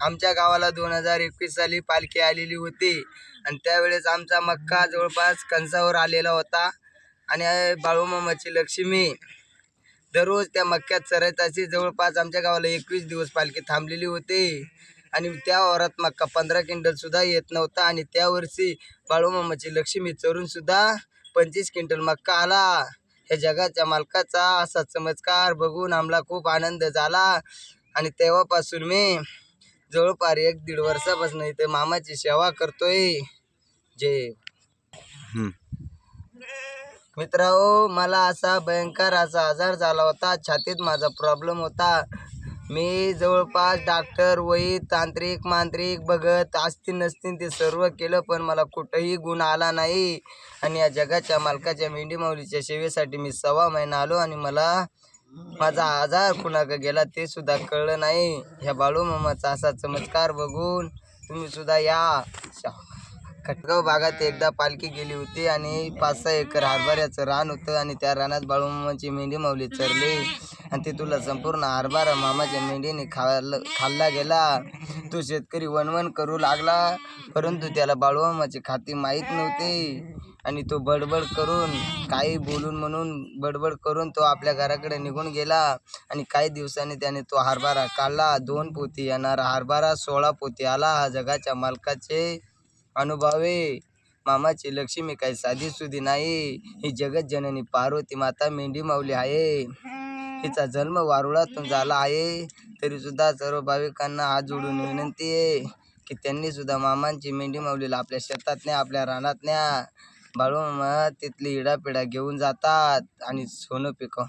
आमच्या गावाला दोन हजार एकवीस साली पालखी आलेली होती. आणि त्यावेळेस आमचा मक्का जवळपास कंसावर आलेला होता. आणि बाळूमामाची लक्ष्मी दररोज त्या मक्क्यात चरत जवळपास आमच्या गावाला एकवीस दिवस पालखी थांबलेली होती. आणि त्या वरात मक्का पंधरा क्विंटलसुद्धा येत नव्हता. आणि त्या वर्षी बाळूमामाची लक्ष्मी चरूनसुद्धा पंचवीस क्विंटल मक्का आला. ह्या जगाच्या मालकाचा असा चमत्कार बघून आम्हाला खूप आनंद झाला. आणि तेव्हापासून मी जवळपास एक दीड वर्षापासून इथे मामाची सेवा करतोय. हम्म. मित्रांनो मला असा भयंकर असा आजार झाला होता. छातीत माझा प्रॉब्लेम होता. मी जवळपास डॉक्टर वैद तांत्रिक मांत्रिक बघत असतील नसतील ते सर्व केलं पण मला कुठंही गुण आला नाही. आणि या जगाच्या मालकाच्या मेंढी माऊलीच्या सेवेसाठी मी सव्वा महिना आलो आणि मला माझा आजार कुणाकडे गेला ते सुद्धा कळलं नाही. ह्या बाळूमामाचा असा चमत्कार बघून तुम्ही सुद्धा या. खटगाव भागात एकदा पालखी गेली होती आणि पाच सहा एकर हरभऱ्याचं रान होतं आणि त्या रानात बाळूमामाची मेंढी माऊली चरली. आणि ते तुला संपूर्ण हरभरा मामाच्या मेंढीने खाल खाल्ला गेला. तो शेतकरी वणवण करू लागला परंतु त्याला बाळूमामाची खाती माहीत नव्हती. आणि तो बडबड करून काही बोलून म्हणून बडबड करून तो आपल्या घराकडे निघून गेला. आणि काही दिवसांनी त्याने तो हरभरा काढला. दोन पोती येणारा. हरभरा सोळा पोती आला. हा जगाच्या मालकाचे अनुभवे. मामाची लक्ष्मी काही साधी सुधी नाही. ही जगत जननी पार्वती माता मेंढी माऊली आहे. हिचा जन्म वारुळातून झाला आहे. तरी सुद्धा सर्व भाविकांना हात जोडून विनंती आहे की त्यांनी सुद्धा मामांची मेंढी माऊलीला आपल्या शेतात न्या आपल्या रानात न्या. बाळू तिथली इडापिडा घेऊन जातात आणि सोनं पिकव